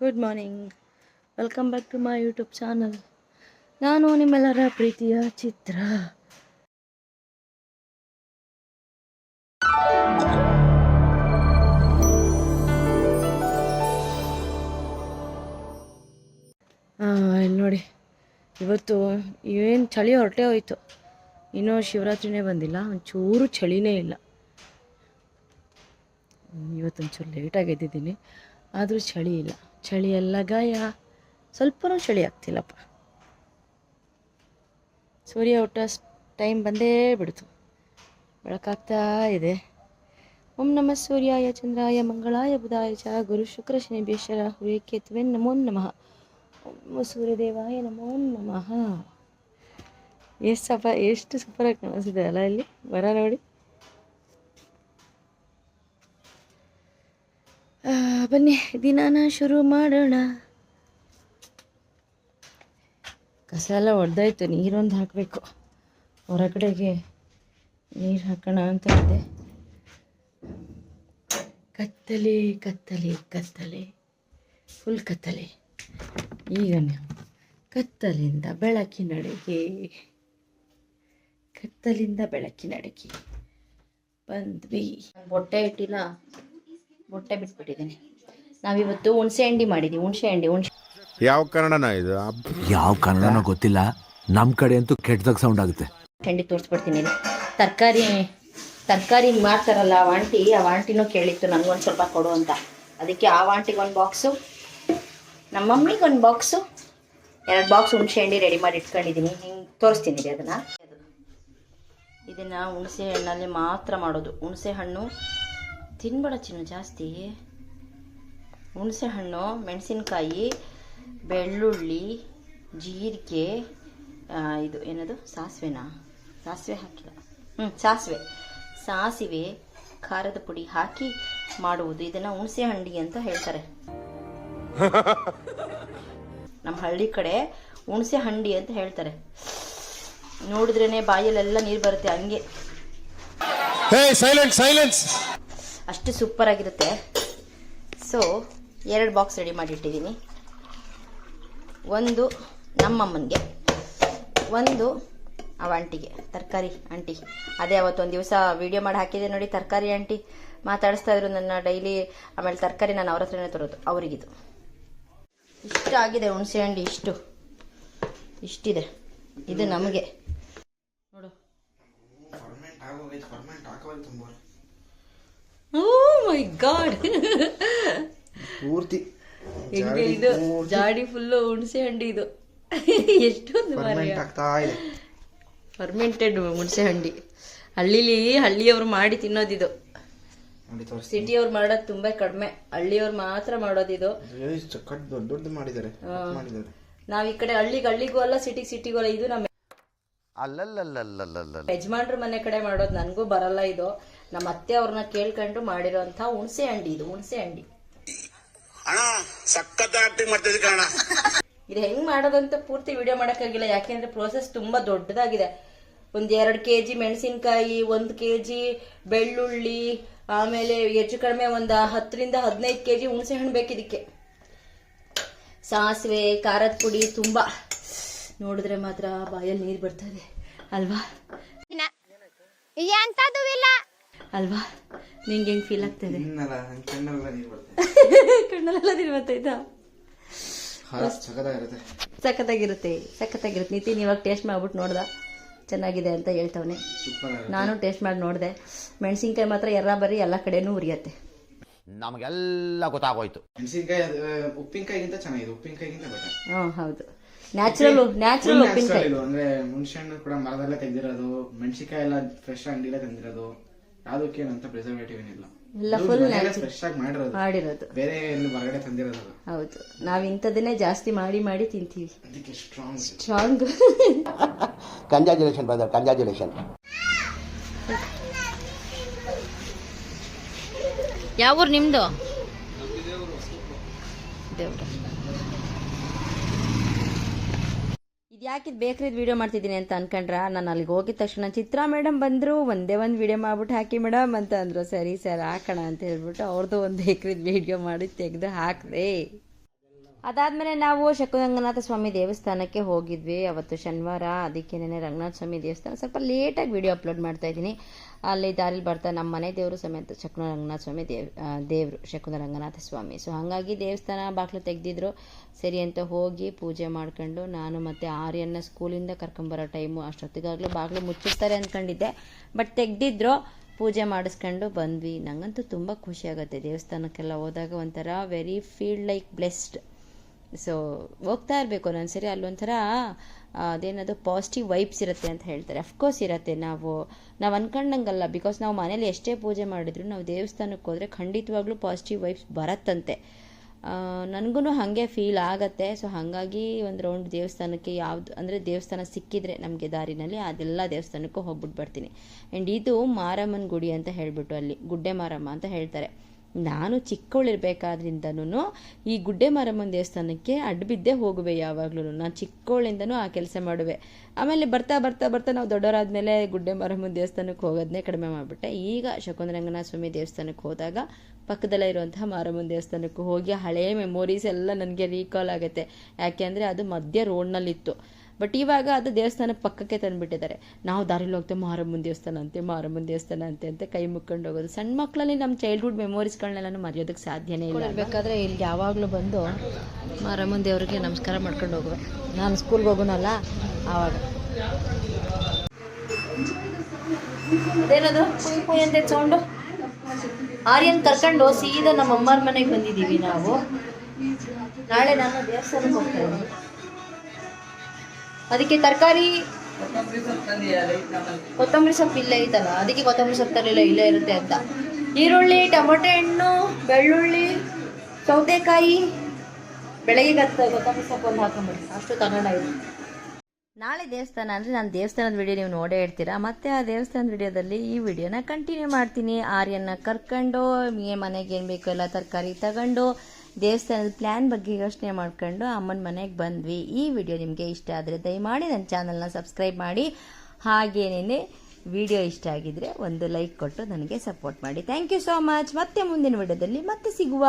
Good morning welcome back to my YouTube channel ನಾನು ನಿಮ್ಮೆಲ್ಲರ ಪ್ರೀತಿಯ ಚಿತ್ರ. ನೋಡಿ. ಇವತ್ತು ಏನು ಚಳಿ ಹೊರಟೆ ಹೋಯ್ತು. ಇನ್ನೂ ಶಿವರಾತ್ರಿನೇ ಬಂದಿಲ್ಲ. ಒಂಚೂರು ಚಳಿನೇ ಇಲ್ಲ. ಇವತ್ತೊಂಚೂರು ಲೇಟಾಗಿ ಎದ್ದಿದ್ದೀನಿ. ಆದರೂ ಚಳಿ ಇಲ್ಲ. ಚಳಿ ಎಲ್ಲ ಗಾಯ. ಸ್ವಲ್ಪನೂ ಚಳಿ ಆಗ್ತಿಲ್ಲಪ್ಪ. ಸೂರ್ಯ ಹುಟ್ಟ ಟೈಮ್ ಬಂದೇ ಬಿಡ್ತು. ಬೆಳಕಾಗ್ತಾ ಇದೆ. ಓಂ ನಮ ಸೂರ್ಯಾಯ ಚಂದ್ರಾಯ ಮಂಗಳಾಯ ಬುಧಾಯ ಚ. ಗುರು ಶುಕ್ರ ಶನಿ ಬೇಷರ ಹುರಿ ಕೇತುವೆ ನಮೋ ನಮಃ. ಓಂ ಸೂರ್ಯದೇವಾಯ ನಮೋ ನಮಃ. ಎಷ್ಟು ಸಪ, ಎಷ್ಟು ಸೂಪರಾಗಿ ಕಾಣಿಸ್ತಿದೆ ಅಲ್ಲ ಇಲ್ಲಿ? ಬರ ನೋಡಿ ಆ, ಬನ್ನಿ ದಿನಾನ ಶುರು ಮಾಡೋಣ. ಕಸ ಎಲ್ಲ ಒಡೆದಾಯ್ತು, ನೀರೊಂದು ಹಾಕಬೇಕು. ಹೊರಗಡೆಗೆ ನೀರು ಹಾಕೋಣ ಅಂತ ಇದ್ದೆ ಕತ್ತಲೆ ಕತ್ತಲೆ ಕತ್ತಲೆ ಫುಲ್ ಕತ್ತಲೆ. ಈಗ ನಾವು ಕತ್ತಲಿಂದ ಬೆಳಕಿನಡೆಗೆ ಕತ್ತಲಿಂದ ಬೆಳಕಿನಡೆಗೆ ಬಂದ್ವಿ. ಬೊಟ್ಟೆ ಇಟ್ಟಿಲ್ಲ, ಬೊಟ್ಟೆ ಬಿಟ್ಬಿಟ್ಟಿದ್ದೀನಿ. ನಾವಿವತ್ತು ಹುಣಸೆ ಹಂಡಿ ಮಾಡಿದ್ದೀವಿ ಹುಣಸೆ ಹಂಡಿ ಹುಣಸೆ ಯಾವ ಕನ್ನಡನ ಇದು. ಯಾವ ಕನ್ನಡನೋ ಗೊತ್ತಿಲ್ಲ. ನಮ್ಮ ಕಡೆ ಅಂತೂ ಕೆಟ್ಟದಾಗ ಸೌಂಡ್ ಆಗುತ್ತೆ. ಹಂಡಿ ತೋರಿಸ್ಬಿಡ್ತೀನಿ ತರಕಾರಿ ತರಕಾರಿ ಮಾಡ್ತಾರಲ್ಲ ಆ ಆಂಟಿ ಆ ಆಂಟಿನೂ ಕೇಳಿತ್ತು ನನಗೊಂದು ಸ್ವಲ್ಪ ಕೊಡು ಅಂತ. ಅದಕ್ಕೆ ಆ ವಾಂಟಿಗೆ ಒಂದು ಬಾಕ್ಸು ನಮ್ಮ ಮಮ್ಮಿಗೆ ಒಂದು ಬಾಕ್ಸು ಎರಡು ಬಾಕ್ಸ್ ಹುಣಸೆ ಹಂಡಿ ರೆಡಿ ಮಾಡಿ ಇಟ್ಕೊಂಡಿದ್ದೀನಿ ಹಿಂಗೆ ತೋರಿಸ್ತೀನಿ ರೀ ಅದನ್ನು. ಇದನ್ನು ಹುಣಸೆ ಹಣ್ಣಲ್ಲಿ ಮಾತ್ರ ಮಾಡೋದು. ಹುಣಸೆ ಹಣ್ಣು ತಿನ್ಬೇಡ ಚಿನ್ನು ಜಾಸ್ತಿ. ಹುಣಸೆ ಹಣ್ಣು ಮೆಣಸಿನ್ಕಾಯಿ ಬೆಳ್ಳುಳ್ಳಿ ಜೀರಿಗೆ ಇದು ಏನದು? ಸಾಸಿವೆನಾ? ಸಾಸಿವೆ ಹಾಕಿಲ್ಲ. ಹ್ಞೂ ಸಾಸಿವೆ. ಸಾಸಿವೆ ಖಾರದ ಪುಡಿ ಹಾಕಿ ಮಾಡುವುದು. ಇದನ್ನು ಹುಣಸೆ ಹಂಡಿ ಅಂತ ಹೇಳ್ತಾರೆ. ನಮ್ಮ ಹಳ್ಳಿ ಕಡೆ ಹುಣಸೆ ಹಂಡಿ ಅಂತ ಹೇಳ್ತಾರೆ. ನೋಡಿದ್ರೇ ಬಾಯಲ್ಲೆಲ್ಲ ನೀರು ಬರುತ್ತೆ ಹಂಗೆ. ಸೈಲೆನ್ಸ್ ಅಷ್ಟು ಸೂಪರ್ ಆಗಿರುತ್ತೆ. ಸೊ ಎರಡು ಬಾಕ್ಸ್ ರೆಡಿ ಮಾಡಿಟ್ಟಿದ್ದೀನಿ. ಒಂದು ನಮ್ಮಮ್ಮನಿಗೆ ಒಂದು ಅವ ಆಂಟಿಗೆ ತರಕಾರಿ ಆಂಟಿ. ಅದೇ ಅವತ್ತೊಂದು ದಿವಸ ವಿಡಿಯೋ ಮಾಡಿ ಹಾಕಿದೆ ನೋಡಿ ತರಕಾರಿ ಆಂಟಿ ಮಾತಾಡಿಸ್ತಾ ಇದ್ರು ನನ್ನ ಡೈಲಿ ಆಮೇಲೆ ತರಕಾರಿ ನಾನು ಅವ್ರ ಹತ್ರನೇ ತರೋದು ಅವರಿಗಿದು. ಇಷ್ಟು ಆಗಿದೆ ಹುಣಸೆ ಹಣ್ಣು ಇಷ್ಟು. ಇಷ್ಟಿದೆ. ಇದು ನಮಗೆ. ನೋಡು. ಓ ಮೈ ಗಾಡ್ ಪೂರ್ತಿ ಹೆಂಗೆ ಇದು ಜಾಡಿ ಫುಲ್ಲು ಹುಣಸೆ ಹಂಡಿ ಇದು. ಎಷ್ಟೊಂದು ಫರ್ಮೆಂಟ್ ಆಗ್ತಾ ಇದೆ. ಫರ್ಮೆಂಟೆಡ್ ಹುಣಸೆ ಹಂಡಿ. ಹಳ್ಳಿಲಿ ಹಳ್ಳಿಯವ್ರು ಮಾಡಿ ತಿನ್ನೋದಿದು. ಸಿಟಿಯವ್ರು ಮಾಡೋದು ತುಂಬಾ ಕಡಿಮೆ. ಹಳ್ಳಿಯವ್ರು ಮಾತ್ರ ಮಾಡೋದಿದು. ದೊಡ್ಡ ದೊಡ್ಡ ಮಾಡಿದ್ದಾರೆ. ನಾವ್ ಈ ಕಡೆ ಹಳ್ಳಿಗ್ ಹಳ್ಳಿಗೂ ಅಲ್ಲ ಸಿಟಿಗೆ ಸಿಟಿಗೂ ಅಲ್ಲ ಇದು ನಮ್ಮ ಯಜಮಾನ್ರ ಮನೆ ಕಡೆ ಮಾಡೋದು ನನಗೂ ಬರಲ್ಲ ಇದು. ನಮ್ಮ ಅತ್ತೆ ಅವ್ರನ್ನ ಕೇಳ್ಕೊಂಡು ಮಾಡಿರೋಂಥ ಹುಣಸೆ ಹಂಡಿ ಇದು ಹುಣಸೆ ಹಂಡಿ. ಅಣ್ಣ ಸಖತ್ ಆಕ್ಟಿಂಗ್ ಮಾಡ್ತಿದ್ದೆ ಕಣ ಇದು ಹೆಂಗ್ ಮಾಡೋದಂತ ಪೂರ್ತಿ ವಿಡಿಯೋ ಮಾಡೋಕ್ಕಾಗಿಲ್ಲ. ಯಾಕೆಂದ್ರೆ ಪ್ರೋಸೆಸ್ ತುಂಬಾ ದೊಡ್ಡದಾಗಿದೆ. ಒಂದ್ ಎರಡು ಕೆ ಜಿ ಮೆಣಸಿನ್ಕಾಯಿ ಒಂದು ಕೆ ಜಿ ಬೆಳ್ಳುಳ್ಳಿ ಆಮೇಲೆ ಹೆಚ್ಚು ಕಡಿಮೆ ಒಂದು ಹತ್ತರಿಂದ ಹದಿನೈದು ಕೆ ಜಿ ಹುಣಸೆ ಹಣ್ಣು ಬೇಕಿದಕ್ಕೆ. ಸಾಸಿವೆ ಖಾರದ ಪುಡಿ ತುಂಬಾ. ನೋಡಿದ್ರೆ ಮಾತ್ರ ಬಾಯಲ್ಲಿ ನೀರು ಬರ್ತದೆ ಅಲ್ವಾ? ಎಂತದು ಇಲ್ಲ. ಅಲ್ವಾ? ನಿಂಗೆ ಹೆಂಗೆ ಫೀಲ್ ಆಗ್ತದೆ? ಕಣ್ಣಲ್ಲ ನೀರು ಬರ್ತದೆ ಕಣ್ಣಲ್ಲೆಲ್ಲ ನೀರು ಬರ್ತೈತಾ ಹಾರ ಸಖತ್ತಾಗಿರುತ್ತೆ. ಸಖತ್ತಾಗಿರುತ್ತೆ ನಿತಿನ್ ಇವಾಗ ಟೇಸ್ಟ್ ಮಾಡ್ಬಿಟ್ಟು ನೋಡ್ದ ಚೆನ್ನಾಗಿದೆ ಅಂತ ಹೇಳ್ತವನೆ. ನಾನು ಟೇಸ್ಟ್ ಮಾಡಿ ನೋಡಿದೆ. ಮೆಣಸಿನ್ಕಾಯಿ ಮಾತ್ರ ಎರ ಬರೀ ಎಲ್ಲ ಕಡೆನೂ ಉರಿಯತ್ತೆ. ನಮಗೆಲ್ಲ ಗೊತ್ತಾಗೋಯ್ತು. ಮೆಣಸಿನಕಾಯಿ ಅದು, ಉಪ್ಪಿನಕಾಯಿಗಿಂತ ಚೆನ್ನಾಗಿದೆ ಉಪ್ಪಿನಕಾಯಿಗಿಂತ ಬೆಟರ್ ಹೌದು. ನ್ಯಾಚುರಲ್ ನ್ಯಾಚುರಲ್ ಉಪ್ಪಿನಕಾಯಿ. ಅಂದ್ರೆ ಹುಣಸೆ ಹಣ್ಣು ಕೂಡ ಮರದಲ್ಲೇ ತೆಗ್ದಿರೋದು ಮೆಣಸಿನ್ಕಾಯಿ ಎಲ್ಲ ಫ್ರೆಶ್ ಅಂಗಡಿಲೇ ತಂದಿರೋದು. ಯಾವುದಕ್ಕೆ ಏನಂತ ಪ್ರಿಸರ್ವೇಟಿವ್ ಏನಿಲ್ಲ ಎಲ್ಲ ಫುಲ್ ಫ್ರೆಶ್ ಆಗಿ ಮಾಡಿರೋದು. ಮಾಡಿರೋದು. ಬೇರೆ ಎಲ್ಲಿ ಹೊರಗಡೆ ತಂದಿರೋದಲ್ಲ ಹೌದು. ನಾವು ಇಂಥದನ್ನೇ ಜಾಸ್ತಿ ಮಾಡಿ ಮಾಡಿ ತಿಂತೀವಿ. ಅದಕ್ಕೆ strong strong congratulation brother congratulation ಯಾವ ಊರು. ನಿಮ್ಮದು ದೇವ್ರ ಯಾಕಿದ್ ಬೇಕ್ರಿದ್ ವಿಡಿಯೋ ಮಾಡ್ತಿದ್ದೀನಿ ಅಂತ ಅನ್ಕೊಂಡ್ರ? ನಾನು ಅಲ್ಲಿಗೆ ಹೋಗಿದ ತಕ್ಷಣ ಚಿತ್ರಾ ಮೇಡಮ್ ಬಂದರು, ಒಂದೇ ಒಂದು ವಿಡಿಯೋ ಮಾಡ್ಬಿಟ್ಟು ಹಾಕಿ ಮೇಡಮ್ ಅಂತ ಅಂದರು. ಸರಿ ಸರ್, ಹಾಕೋಣ ಅಂತ ಹೇಳ್ಬಿಟ್ಟು ಅವ್ರದ್ದು ಒಂದು ಬೇಕ್ರಿದ್ ವಿಡಿಯೋ ಮಾಡಿ ತೆಗೆದು ಹಾಕಿದೆ. ಅದಾದಮೇಲೆ ನಾವು ಶಕುರಂಗನಾಥ ಸ್ವಾಮಿ ದೇವಸ್ಥಾನಕ್ಕೆ ಹೋಗಿದ್ವಿ ಅವತ್ತು ಶನಿವಾರ. ಅದಕ್ಕೇನೆ ರಂಗನಾಥ ಸ್ವಾಮಿ ದೇವಸ್ಥಾನ. ಸ್ವಲ್ಪ ಲೇಟಾಗಿ ವಿಡಿಯೋ ಅಪ್ಲೋಡ್ ಮಾಡ್ತಾ ಇದ್ದೀನಿ. ಅಲ್ಲಿ ದಾರಿಲಿ ಬರ್ತಾ ನಮ್ಮ ಮನೆ ದೇವರು ಸಮೇತ ಶಕುನ ರಂಗನಾಥ ಸ್ವಾಮಿ ದೇವ್ ದೇವರು, ಶಕುನ ರಂಗನಾಥ ಸ್ವಾಮಿ. ಸೊ ಹಾಗಾಗಿ ದೇವಸ್ಥಾನ ಬಾಗಿಲು ತೆಗೆದಿದ್ರು. ಸರಿ ಅಂತ ಹೋಗಿ ಪೂಜೆ ಮಾಡ್ಕೊಂಡು ನಾನು ಮತ್ತು ಆರ್ಯನ ಸ್ಕೂಲಿಂದ ಕರ್ಕೊಂಬರೋ ಟೈಮು ಅಷ್ಟೊತ್ತಿಗಾಗಲೂ ಬಾಗಿಲು ಮುಚ್ಚಿರ್ತಾರೆ ಅಂದ್ಕೊಂಡಿದ್ದೆ ಬಟ್ ತೆಗೆದಿದ್ರು. ಪೂಜೆ ಮಾಡಿಸ್ಕೊಂಡು ಬಂದ್ವಿ. ನಂಗಂತೂ ತುಂಬ ಖುಷಿ ಆಗುತ್ತೆ ದೇವಸ್ಥಾನಕ್ಕೆಲ್ಲ ಹೋದಾಗ ಒಂಥರ very feel like blessed so ಹೋಗ್ತಾ ಇರಬೇಕು ಒಂದೊಂದ್ಸರಿ ಅಲ್ಲೊಂಥರ ಅದೇನದು ಪಾಸಿಟಿವ್ ವೈಬ್ಸ್ ಇರುತ್ತೆ ಅಂತ ಹೇಳ್ತಾರೆ. ಅಫ್ಕೋರ್ಸ್ ಇರುತ್ತೆ ನಾವು. ನಾವು ಅನ್ಕೊಂಡಂಗಲ್ಲ ಬಿಕಾಸ್ ನಾವು ಮನೇಲಿ ಎಷ್ಟೇ ಪೂಜೆ ಮಾಡಿದ್ರು ನಾವು ದೇವಸ್ಥಾನಕ್ಕೆ ಹೋದರೆ ಖಂಡಿತವಾಗ್ಲೂ ಪಾಸಿಟಿವ್ ವೈಬ್ಸ್ ಬರತ್ತಂತೆ. ನನಗೂ ಹಾಗೆ ಫೀಲ್ ಆಗತ್ತೆ. ಸೊ ಹಾಗಾಗಿ ಒಂದು ರೌಂಡ್ ದೇವಸ್ಥಾನಕ್ಕೆ ಯಾವುದು, ಅಂದರೆ ದೇವಸ್ಥಾನ ಸಿಕ್ಕಿದ್ರೆ ನಮಗೆ ದಾರಿನಲ್ಲಿ, ಅದೆಲ್ಲ ದೇವಸ್ಥಾನಕ್ಕೂ ಹೋಗ್ಬಿಟ್ಟು ಬರ್ತೀನಿ. ಆ್ಯಂಡ್ ಇದು ಮಾರಮ್ಮನ ಗುಡಿ ಅಂತ ಹೇಳಿಬಿಟ್ಟು ಅಲ್ಲಿ, ಗುಡ್ಡೆ ಮಾರಮ್ಮ ಅಂತ ಹೇಳ್ತಾರೆ. ನಾನು ಚಿಕ್ಕವಳಿರ್ಬೇಕಾದ್ರಿಂದನೂ ಈ ಗುಡ್ಡೆ ಮಾರಮ್ಮನ ದೇವಸ್ಥಾನಕ್ಕೆ ಅಡ್ಡಬಿದ್ದೆ ಹೋಗುವೆ ಯಾವಾಗ್ಲೂ ನಾನು ಚಿಕ್ಕವಳಿಂದನೂ ಆ ಕೆಲಸ ಮಾಡುವೆ. ಆಮೇಲೆ ಬರ್ತಾ ಬರ್ತಾ ಬರ್ತಾ ನಾವು ದೊಡ್ಡವರಾದ್ಮೇಲೆ ಗುಡ್ಡೆ ಮಾರಮ್ಮನ ದೇವಸ್ಥಾನಕ್ಕೆ ಹೋಗೋದನ್ನೇ ಕಡಿಮೆ ಮಾಡಿಬಿಟ್ಟೆ. ಈಗ ಶಕುಂದರಂಗನಾಥ ಸ್ವಾಮಿ ದೇವಸ್ಥಾನಕ್ಕೆ ಹೋದಾಗ ಪಕ್ಕದಲ್ಲೇ ಇರುವಂತಹ ಮಾರಮ್ಮನ ದೇವಸ್ಥಾನಕ್ಕೆ ಹೋಗಿ ಹಳೆಯ ಮೆಮೊರೀಸ್ ಎಲ್ಲ ನನಗೆ ರೀಕಾಲ್ ಆಗುತ್ತೆ. ಯಾಕೆ ಅಂದರೆ ಅದು ಮಧ್ಯ ರೋಡ್ನಲ್ಲಿತ್ತು ಬಟ್ ಇವಾಗ ಅದು ದೇವಸ್ಥಾನ ಪಕ್ಕಕ್ಕೆ ತಂದುಬಿಟ್ಟಿದ್ದಾರೆ. ನಾವು ದಾರಿಲಿ ಹೋಗ್ತೇವೆ, ಮಾರಮ್ಮನ ದೇವಸ್ಥಾನ ಅಂತೆ, ಮಾರಮ್ಮನ ದೇವಸ್ಥಾನ ಅಂತೆ ಅಂತ ಕೈ ಮುಕ್ಕೊಂಡು ಹೋಗೋದು. ಸಣ್ಣ ಮಕ್ಕಳಲ್ಲಿ ನಮ್ಮ ಚೈಲ್ಡ್ಹುಡ್ ಮೆಮೊರೀಸ್ಗಳನ್ನೆಲ್ಲ ಮರೆಯೋದಕ್ಕೆ ಸಾಧ್ಯನೇ ಇಲ್ಲ ಬೇಕಾದರೆ ಇಲ್ಲಿ ಯಾವಾಗಲೂ ಬಂದು ಮಾರಮ್ಮನ ದೇವರಿಗೆ ನಮಸ್ಕಾರ ಮಾಡ್ಕೊಂಡು ಹೋಗುವೆ. ನಾನು ಸ್ಕೂಲ್ಗೆ ಹೋಗೋನಲ್ಲ, ಆವಾಗ. ಅದೇನದು? ಆರ್ಯನ್ ಕರ್ಕೊಂಡು ಸೀದಾ ನಮ್ಮ ಅಮ್ಮನ ಮನೆಗೆ ಬಂದಿದ್ದೀವಿ ನಾವು. ನಾಳೆ ನಾನು ದೇವಸ್ಥಾನಕ್ಕೆ ಹೋಗ್ತಾ ಇದ್ದೀನಿ. ಅದಕ್ಕೆ ತರಕಾರಿ ಕೊತ್ತಂಬರಿ ಸೊಪ್ಪು ಇಲ್ಲೇ ಐತಲ್ಲ ಅದಕ್ಕೆ ಕೊತ್ತಂಬರಿ ಸೊಪ್ಪು ತರಲಿಲ್ಲ ಇಲ್ಲೇ ಇರುತ್ತೆ ಅಂತ. ಈರುಳ್ಳಿ ಟೊಮೊಟೊ ಹಣ್ಣು ಬೆಳ್ಳುಳ್ಳಿ ಸೌತೆಕಾಯಿ ಬೆಳಗ್ಗೆ ಕತ್ತ ಕೊತ್ತಂಬರಿ ಸೊಪ್ಪು ಒಂದು ಹಾಕೊಂಬಿಡಿ. ಅಷ್ಟು ತಗೊಂಡಾಯ್ತು ನಾಳೆ ದೇವಸ್ಥಾನ ಅಂದರೆ ನಾನು ದೇವಸ್ಥಾನದ ವಿಡಿಯೋ ನೀವು ನೋಡೇ ಇರ್ತೀರಾ? ಮತ್ತೆ ಆ ದೇವಸ್ಥಾನದ ವಿಡಿಯೋದಲ್ಲಿ ಈ ವಿಡಿಯೋನ ಕಂಟಿನ್ಯೂ ಮಾಡ್ತೀನಿ. ಆರ್ಯನ್ನ ಕರ್ಕೊಂಡು ಮನೆಗೆ ಏನು ಬೇಕು ಎಲ್ಲ ತರಕಾರಿ ತಗೊಂಡು ದೇವಸ್ಥಾನದ ಪ್ಲ್ಯಾನ್ ಬಗ್ಗೆ ಯೋಚನೆ ಮಾಡ್ಕೊಂಡು ಅಮ್ಮನ ಮನೆಗೆ ಬಂದ್ವಿ. ಈ ವಿಡಿಯೋ ನಿಮಗೆ ಇಷ್ಟ ಆದರೆ ದಯಮಾಡಿ ನನ್ನ ಚಾನಲ್ನ ಸಬ್ಸ್ಕ್ರೈಬ್ ಮಾಡಿ. ಹಾಗೇನೇ ವಿಡಿಯೋ ಇಷ್ಟ ಆಗಿದ್ರೆ ಒಂದು ಲೈಕ್ ಕೊಟ್ಟು ನನಗೆ ಸಪೋರ್ಟ್ ಮಾಡಿ. ಥ್ಯಾಂಕ್ ಯು ಸೋ ಮಚ್ ಮತ್ತೆ ಮುಂದಿನ ವಿಡಿಯೋದಲ್ಲಿ ಮತ್ತೆ ಸಿಗುವ.